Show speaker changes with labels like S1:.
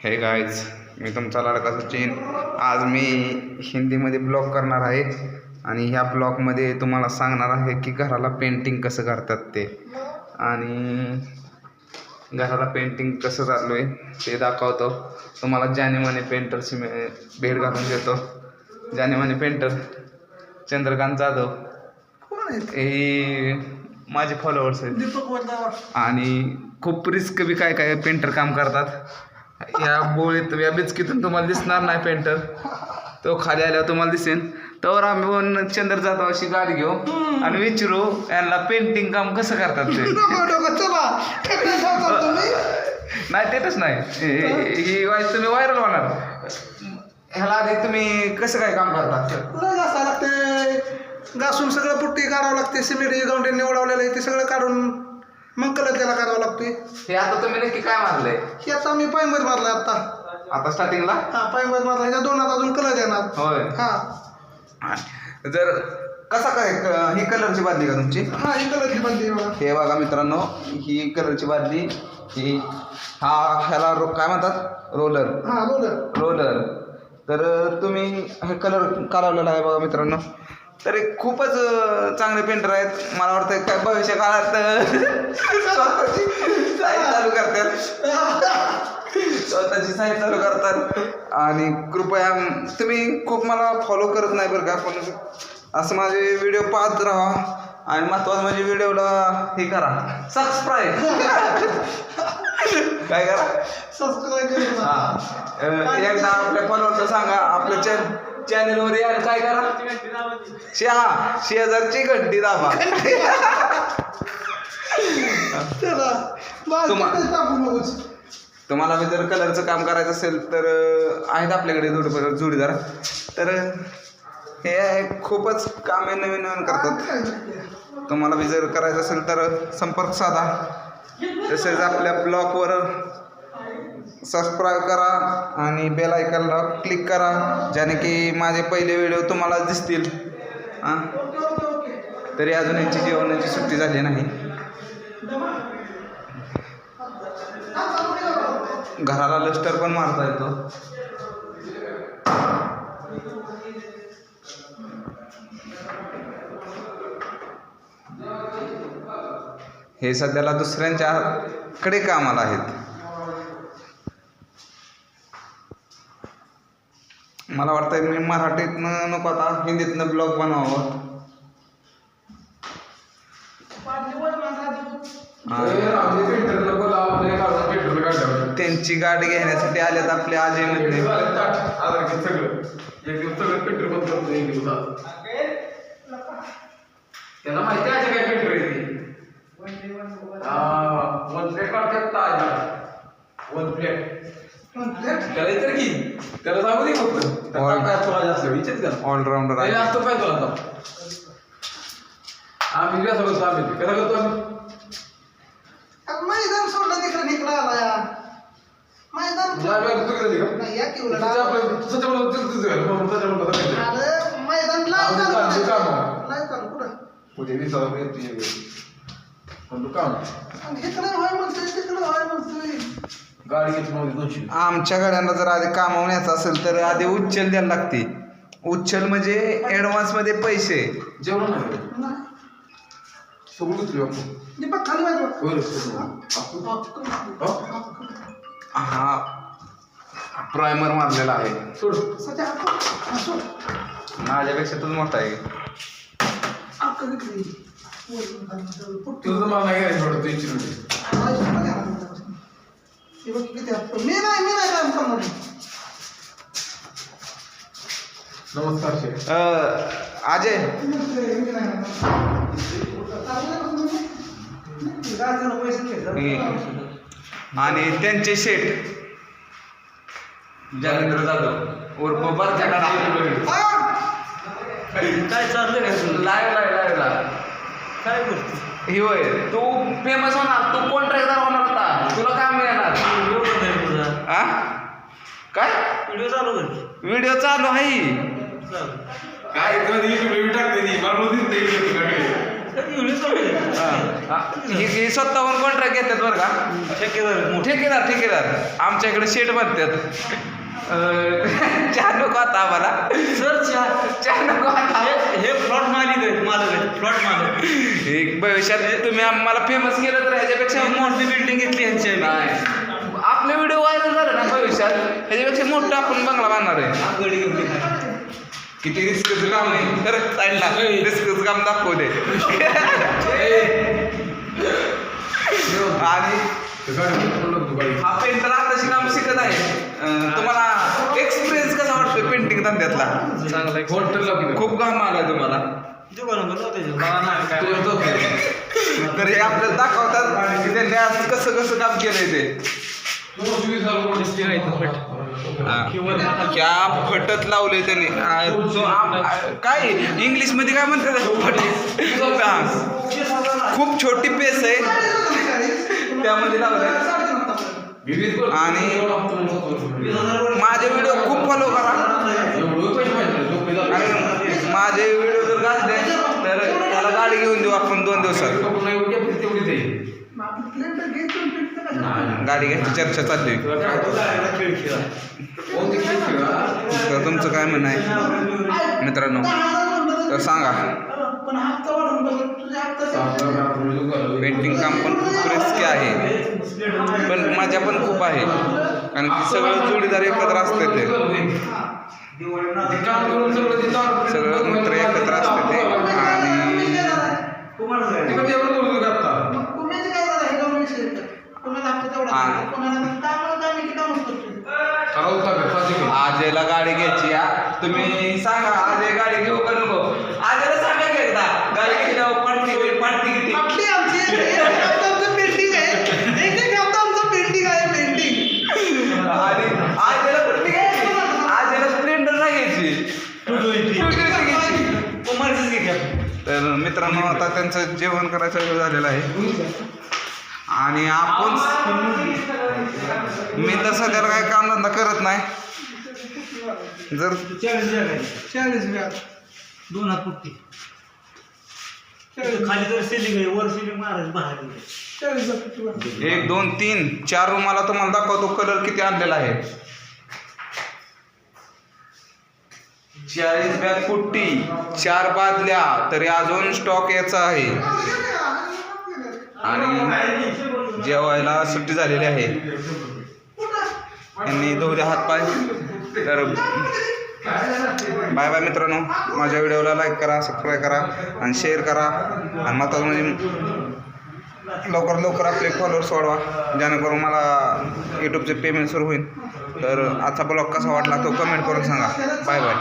S1: हे गाईज मी तुमचा लाडका सचिन. आज मी हिंदीमध्ये ब्लॉग करणार आहे आणि ह्या ब्लॉगमध्ये तुम्हाला सांगणार आहे की घराला पेंटिंग कसं करतात ते. आणि घराला पेंटिंग कसं चालू आहे ते दाखवतो. तुम्हाला जानेमाने पेंटरची मी भेट घालून देतो. जानेमाने पेंटर चंद्रकांत जाधव. हे माझे फॉलोअर्स आहेत. आणि खूप रिस्क बी काय काय पेंटर काम करतात. या बोळीत या बिचकीतून तुम्हाला दिसणार नाही पेंटर. तो खाली आल्यावर तुम्हाला दिसेल तर आम्ही चंद्र जातो अशी गाडी घेऊ आणि विचारू यांना पेंटिंग काम कसं करतात ते? नाही तेच नाही. ही- वाय तुम्ही व्हायरल होणार. ह्याला आधी तुम्ही कसं काय काम करता?
S2: घासावं लागते घासून सगळं पुट्टी काढावं लागते. सिमेंट गावंडी निवडावलेलं आहे ते सगळं काढून मग कलर त्याला करावं लागतोय.
S1: हे आता तुम्ही नक्की काय मारलंय
S2: हे आता मी पायंबर मारला आता.
S1: आता स्टार्टिंगला
S2: हा पायंबर मारला ह्याच्या दोनात अजून कलर देणार
S1: होय.
S2: हा.
S1: जर कसा काय क- ही कलरची बादली का तुमची?
S2: हा ही कलरची बंदी बघा.
S1: हे बघा मित्रांनो ही कलरची बादली ही हा ह्याला रो काय म्हणतात? रोलर
S2: हा बोल
S1: रोलर तर तुम्ही हे कलर कालवलेला आहे बघा मित्रांनो. तर हे खूपच चांगले पेंटर आहेत. मला वाटतं काय भविष्य काळात स्वतःची चालू करतात. स्वतःची साईट चालू करतात. आणि कृपया तुम्ही खूप मला फॉलो करत नाही बरं का पण असं माझे व्हिडिओ पाहत राहा. आणि महत्वाचं म्हणजे व्हिडिओला हे करा. सबस्क्राईब काय करा?
S2: सबस्क्राईब
S1: एकदा आपल्या फॉलोअरला सांगा आपल्या चॅन चॅनलवर या आणि काय करा? शहा शेजारची घंटी दाबा.
S2: चला बस
S1: तुम्हा-
S2: तिथेच टाकू नकोस?
S1: तुम्हाला बी जर कलरचं काम करायचं असेल तर अं, आहेत आपल्याकडे जोडी जोडीदार. तर अं, हे खूपच कामे नवीन नवीन करतात तुम्हाला बी जर करायचं असेल तर संपर्क साधा. तसेच आपल्या ब्लॉगवर सबस्क्राईब करा आणि बेल आयकॉनला क्लिक करा ज्याने की माझे पहिले व्हिडिओ तुम्हाला दिसतील. हां? तरी अजून यांची जेवणाची सुट्टी झाली नाही. घराला लस्टर पण मारता येतो. हे सध्याला दुसऱ्यांच्या कडे कामाला आहेत. मला वाटतं मी मराठीतनं नको आता हिंदीतनं ब्लॉग बनवावं. त्यांची गाडी घेण्यासाठी आल्यात आपले अजय मधले
S3: त्याला माहिती आहे काय पेंटर आहे ती. वन प्लेट काढतात ताज वन प्लेट त्याला इतर की त्याला सांगू दे फक्त त्याला
S1: All-
S3: काय तुला जास्त विचार त्याला
S1: ऑलराऊंडर आहे
S3: असतो काय तुला आता आम्ही कसं करतो आम्ही कसं करतो आम्ही
S2: आता मैदान सोडलं तिकडे निकडा आला या मैदान
S3: उद्या वीस हजार रुपये तुझ्या. पण तू काम
S2: इकडे होय म्हणतोय तिकडे होय म्हणतोय
S3: गाडी घेतली नव्हती दोनशे
S1: आमच्या गाड्यांना जर आधी कामावण्याचं असेल तर आधी उच्चल द्यायला लागते उच्चल म्हणजे ॲडव्हान्समध्ये पैसे
S3: जेवण नाही. सगळं आपण. बरं, सगळं. हा?
S1: प्रायमर मारलेला आहे
S3: सोड
S2: हा.
S1: माझ्यापेक्षा तूच मोठा आहे.
S3: तुझं मला नाही घ्यायचं वाटतं तीनशे रुपये
S2: माझी हे बघ किती आहे. मी नाही मी नाही काम करणार
S3: नमस्कार
S1: अं, अजय
S2: मी नाही करणार. गाजराला पैसे घे.
S1: आणि त्यांचे शेठ जागेंद्र जाधव उर्फ बरच्या!
S4: काय चाललंय काय तुझं?
S1: लाईव्ह लाईव्ह लाईव्हला
S4: काय करतो
S1: ही होय तू फेमस होणार तू कॉन्ट्रॅक्टर होणार होता तुला काम मिळणार
S4: व्हिडिओ बंद आहे
S1: आ काय?
S4: व्हिडिओ चालू कर.
S1: व्हिडिओ चालू आहे.
S4: चालू.
S3: काय
S1: हा. ही ही. स्वतःहून कॉन्ट्रॅक्ट घेतात बरं का?
S4: ठेकेदार
S1: ठेकेदार ठेकेदार. आमच्या इकडे शेट बनतात. अं, चहा नको आता आम्हाला.
S4: सर चहा.
S1: चहा नको आता.
S4: हे- हे फ्लॉट मालिक आहेत मालक आहेत फ्लॉट मालक
S1: एक भविष्यात तुम्ही आम्हाला फेमस केलं तर ह्याच्यापेक्षा
S4: मोठी बिल्डिंग घेतली यांची.
S1: नाही. आपले व्हिडिओ व्हायरल झाले ना भविष्यात ह्याच्यापेक्षा मोठं आपण बंगला बांधणार आहे. किती रिस्कचं काम साईडला रिस्कचं काम दाखवू दे. आणि हा पेंटर आताशी काम शिकत आहे. तुम्हाला एक्सपिरियन्स कसा वाटतोय पेंटिंग धंद्यातला?
S3: चांगला
S1: खूप काम आलाय तुम्हाला. तर हे आपल्याला दाखवतात त्यांनी आज कसं कसं काम केलंय ते. हा. क्या फटत लावले त्यांनी. काय? इंग्लिशमध्ये काय म्हणतात? फट खूप छोटी पेस आहे. त्यामध्ये लावलंय. आणि माझे व्हिडिओ खूप फॉलो करा. आणि माझे व्हिडिओ जर गाजले तर त्याला गाडी घेऊन देऊ आपण दोन दिवसात. गाडी घ्यायची चर्चा चालली. तर तुमचं काय म्हणणं आहे? मित्रांनो तर सांगा. पेंटिंग काम पण खूप रिस्की आहे. पण मजा पण खूप आहे. कारण की सगळं जोडीदार एकत्र असते ते. सगळं मित्र एकत्र असते ते आणि
S4: तुम्हाला काय?
S2: मग कुणाचं काय झालं हे दोन विषय आहेत. कुणाला
S1: आजेला गाडी घ्यायची हा. तुम्ही सांगा आजे गाडी घेऊ का नको? आजेला सांगा की एकदा. गाडी घेतल्यावर पडती होईल पडती किती?
S2: आपली आमची एक- एक हप्ता आमचं पेंटिंग आहे. एक एक हप्ता आमचं पेंटिंग आहे पेंटिंग.
S1: आणि आजेला कुठली घ्यायची? आजेला स्प्लेंडर नाही घ्यायची. तर मित्रांनो आता त्यांचं जेवण करायचा वेळ झालेला आहे. आणि आपण मी तर सध्याला काही कामधंदा करत नाही. जर
S4: चाळीस दोन हात पुट्टी खाली तर सिलिंग आहे वर सिलिंग बाहेर
S1: एक दोन तीन चार रूमाला तुम्हाला दाखवतो कलर किती आणलेला आहे. चाळीस बॅग पुट्टी चार बादल्या तरी अजून स्टॉक याचा आहे. आणि जेवायला सुट्टी झालेली आहे. यांनी धुवले हात पाय. तर बाय बाय मित्रांनो. माझ्या व्हिडिओला लाईक करा सबस्क्राईब करा आणि शेअर करा. आणि महत्त्वाचं म्हणजे लवकर लवकर आपले फॉलोअर्स वाढवा. जेणेकरून मला यूट्यूबचे पेमेंट सुरू होईल. तर आजचा ब्लॉग कसा वाटला तो कमेंट करून सांगा. Bye bye